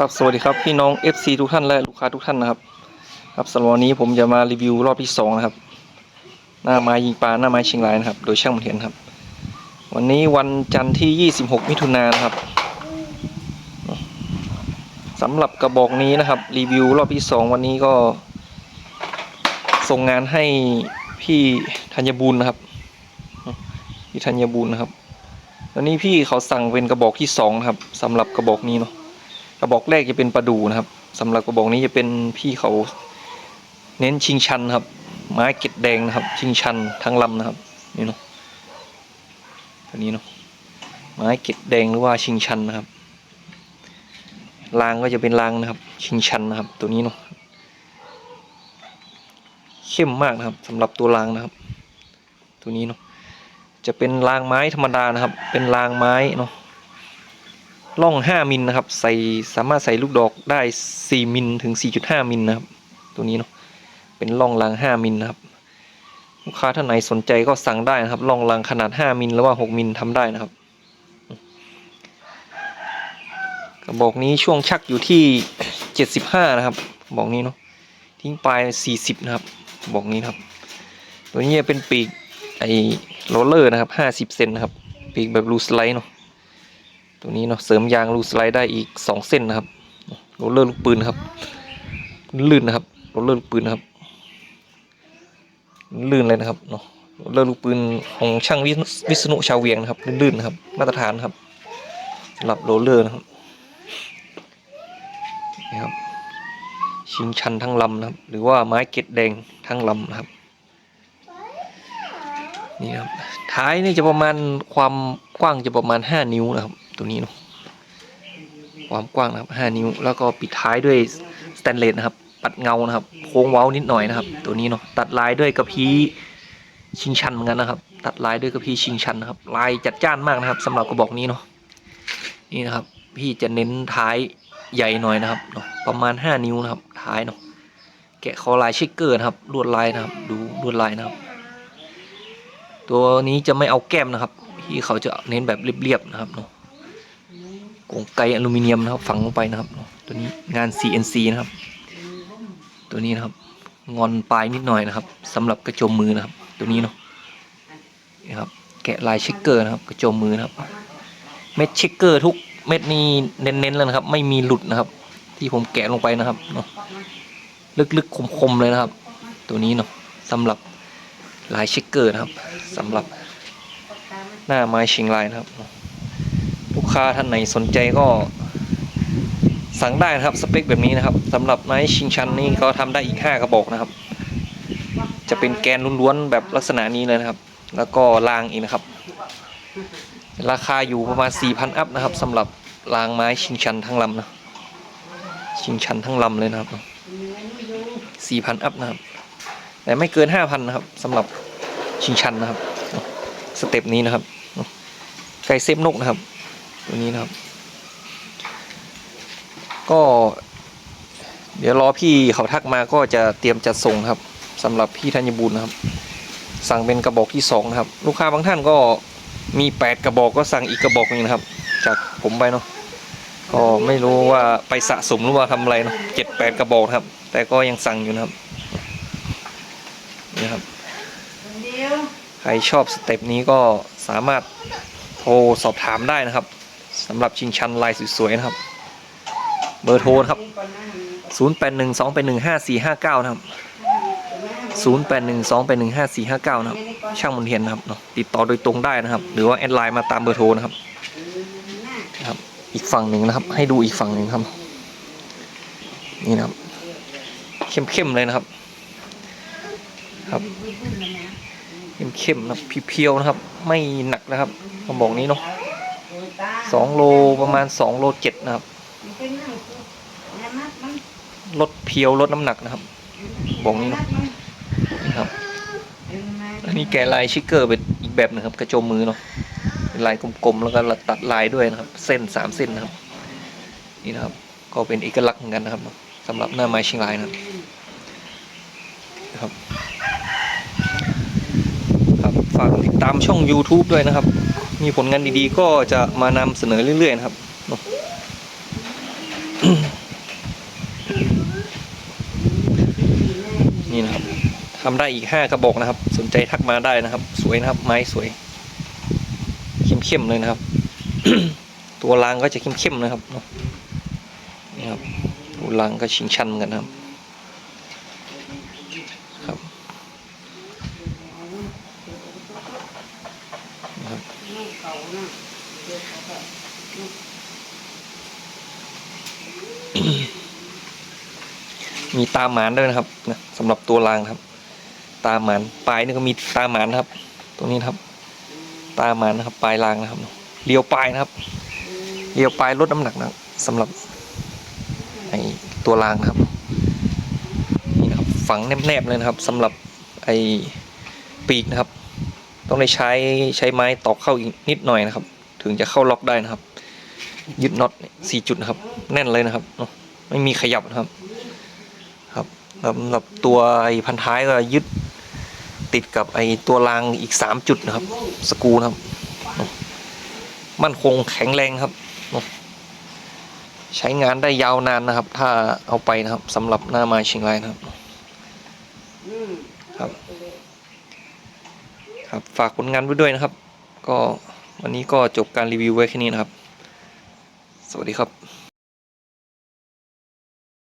ครับสวัสดีครับพี่น้อง FC ทุกท่านและลูกค้าทุกท่านนะครับ ครับสำหรับวันนี้ผมจะมารีวิวรอบที่สองนะครับ หน้าไม้ยิงปลาหน้าไม้ชียงรายนะครับ โดยช่างมนเทียนครับ วันนี้วันจันทร์ที่ 26 มิถุนายนนะครับสำหรับกระบอกนี้นะครับ รีวิวรอบที่สองวันนี้ก็ ส่งงานให้พี่ธัญบูรณ์นะครับพี่ธัญบูรณ์นะครับวันนี้พี่เขาสั่งเป็นกระบอกที่สองนะครับสำหรับกระบอกนี้เนาะ ระบอกแรกจะเป็นประดูนะครับสำหรับกระบอกนี้จะเป็นพี่เขาเน้นชิงชันครับ ไม้เก็ดแดงนะครับ ชิงชันทั้งลำนะครับนี่เนาะตัวนี้เนาะไม้เก็ดแดงหรือว่าชิงชันนะครับรางก็จะเป็นรางนะครับ ชิงชันนะครับ ตัวนี้เนาะเข้มมากนะครับสำหรับตัวรางนะครับ ตัวนี้เนาะจะเป็นรางไม้ธรรมดานะครับ เป็นรางไม้เนาะ ล่อง 5 มิลนะครับ ใส่สามารถใส่ลูกดอกได้ 4 มิลถึง 4.5 มิลนะครับ ตัวนี้เนาะเป็นล่องราง 5 มิลนะครับลูกค้าท่านไหนสนใจก็สั่งได้นะครับล่องรางขนาด 5 มิลหรือว่า 6 มิลทำได้นะครับกระบอกนี้ช่วงชักอยู่ที่ 75 นะครับกระบอกนี้เนาะทิ้งปลาย 40 นะครับกระบอกนี้ครับ ตัวนี้เป็นปีกไอ้โรลเลอร์นะครับ 50 เซนนะครับ ปีกแบบรูสไลด์เนาะ ตัวนี้เนาะเสริมยางรูสไลด์ได้อีกสองเส้นนะครับโรลเลอร์ลูกปืนครับ ลื่นนะครับโรลเลอร์ลูกปืนนะครับ ลื่นเลยนะครับเนาะโรลเลอร์ลูกปืนของช่างวิศวิษณุชาวเวียงนะครับ ลื่นๆนะครับ มาตรฐานครับสำหรับโรลเลอร์นะครับนี่ครับชิงชันทั้งลำนะครับ หรือว่าไม้เกล็ดแดงทั้งลำนะครับนี่ครับท้ายนี่จะประมาณความกว้างจะประมาณ 5 นิ้วนะครับ ตัวนี้เนาะความกว้างนะครับ 5 นิ้ว แล้วก็ปิดท้ายด้วยสแตนเลสนะครับ ปัดเงานะครับ โค้งเว้านิดหน่อยนะครับ ตัวนี้เนาะ ตัดลายด้วยกระพี้ชิงชันเหมือนกันนะครับ ตัดลายด้วยกระพี้ชิงชันนะครับ ลายจัดจ้านมากนะครับสำหรับกระบอกนี้เนาะ นี่นะครับ พี่จะเน้นท้ายใหญ่หน่อยนะครับเนาะ ประมาณ 5 นิ้วนะครับ ท้ายเนาะ แกะคอลายเชคเกอร์นะครับ ลวดลายนะครับ ดูลวดลายนะครับ ตัวนี้จะไม่เอาแก้มนะครับ พี่เขาจะเน้นแบบเรียบๆนะครับเนาะ กงไกอลูมิเนียมนะครับ ฝังลงไปนะครับ ตัวนี้งาน CNC นะครับ ตัวนี้นะครับ งอนปลายนิดหน่อยนะครับสำหรับกระโจมมือนะครับ ตัวนี้เนาะนี่ครับ แกะลายเช็คเกอร์นะครับ กระโจมมือนะครับ เม็ดเช็คเกอร์ทุกเม็ดนี่เน้นๆเลยนะครับ ไม่มีหลุดนะครับ ที่ผมแกะลงไปนะครับเนาะลึกๆคมๆเลยนะครับ ตัวนี้เนาะสำหรับลายเช็คเกอร์นะครับสำหรับหน้าไม้ชิงลายนะครับ ค้าท่านไหนสนใจก็สั่งได้นะครับสเปคแบบนี้นะครับสำหรับไม้ชิงชันนี่ก็ทำได้อีก 5 กระบอกนะครับ จะเป็นแกนล้วนๆแบบลักษณะนี้เลยนะครับ แล้วก็รางอีกนะครับ ราคาอยู่ประมาณ 4,000 อัพนะครับสำหรับรางไม้ชิงชันทั้งลำนะชิงชันทั้งลำเลยนะครับ 4,000 อัพนะครับ แต่ไม่เกิน 5,000 นะครับสำหรับชิงชันนะครับ สเต็ปนี้นะครับ ไก่เซฟนกนะครับ ตัวนี้นะครับ ก็ เดี๋ยวรอพี่เขาทักมาก็จะเตรียมจัดส่งครับสำหรับพี่ธัญบุญนะครับ สั่งเป็นกระบอกที่สองนะครับ ลูกค้าบางท่านก็มีแปดกระบอกก็สั่งอีกกระบอกหนึงนะครับ จากผมไปเนาะก็ไม่รู้ว่าไปสะสมหรือว่าทำอะไรเนาะเจ็ดแปดกระบอกครับ แต่ก็ยังสั่งอยู่นะครับนี่นะครับใครชอบสเต็ปนี้ก็สามารถโทรสอบถามได้นะครับ สำหรับชิงชันลายสวยๆนะครับ เบอร์โทรครับ 0812815459 นะครับ 0812815459 นะครับ ช่างมนเทียนนะครับเนาะติดต่อโดยตรงได้นะครับ หรือว่าแอดไลน์มาตามเบอร์โทรนะครับนะครับ อีกฝั่งหนึ่งนะครับ ให้ดูอีกฝั่งหนึ่งครับ นี่นะครับ เข้มๆเลยนะครับ ครับเข้มๆนะครับเพียวๆนะครับ ไม่หนักนะครับกระบอกนี้เนาะ สองโลประมาณสองโลเจ็ดนะครับลดเพียวลดน้ำหนักนะครับกระบอกนี้เนาะนี่ครับอันนี้แกะลายชิกเกอร์เป็นอีกแบบหนึงครับ กระโจมมือเนาะเป็นลายกลมๆแล้วก็ตัดลายด้วยนะครับ เส้นสามเส้นนะครับ นี่นะครับ ก็เป็นเอกลักษณ์เหมือนกันนะครับสำหรับหน้าไม้เชียงรายนะครับนะครับครับฝากติดตามช่อง YouTube ด้วยนะครับ มีผลงานดีๆ ก็จะมานำเสนอเรื่อยๆนะครับนี่นะครับทำได้อีกห้ากระบอกนะครับ สนใจทักมาได้นะครับ สวยนะครับ ไม้สวยเข้มๆเลยนะครับ ตัวรางก็จะเข้มๆนะครับนี่ครับตัวรางก็ชิงชันกันนะครับ นะครับมีตาหมานด้วยนะครับนะสำหรับตัวรางครับ ตาหมานปลายนี่ก็มีตาหมานครับ ตรงนี้ครับ ตาหมานนะครับ ปลายรางนะครับเลี้ยวปลายนะครับเลี้ยวปลายลดน้ำหนักนะสำหรับไอตัวรางนะครับนี่นะครับฝังแนบๆเลยนะครับสำหรับไอปีกนะครับ ต้องได้ใช้ใช้ไม้ตอกเข้าอีกนิดหน่อยนะครับ ถึงจะเข้าล็อกได้นะครับ ยึดน็อตสี่จุดนะครับ แน่นเลยนะครับไม่มีขยับนะครับ ครับสำหรับตัวไอ้พันท้ายก็ยึดติดกับไอ้ตัวรางอีกสามจุดนะครับ สกูนะครับ มั่นคงแข็งแรงครับ ใช้งานได้ยาวนานนะครับ ถ้าเอาไปนะครับสำหรับหน้าไม้เชียงรายนะครับครับ ครับฝากผลงานไว้ด้วยนะครับ ก็วันนี้ก็จบการรีวิวไว้แค่นี้นะครับ สวัสดีครับ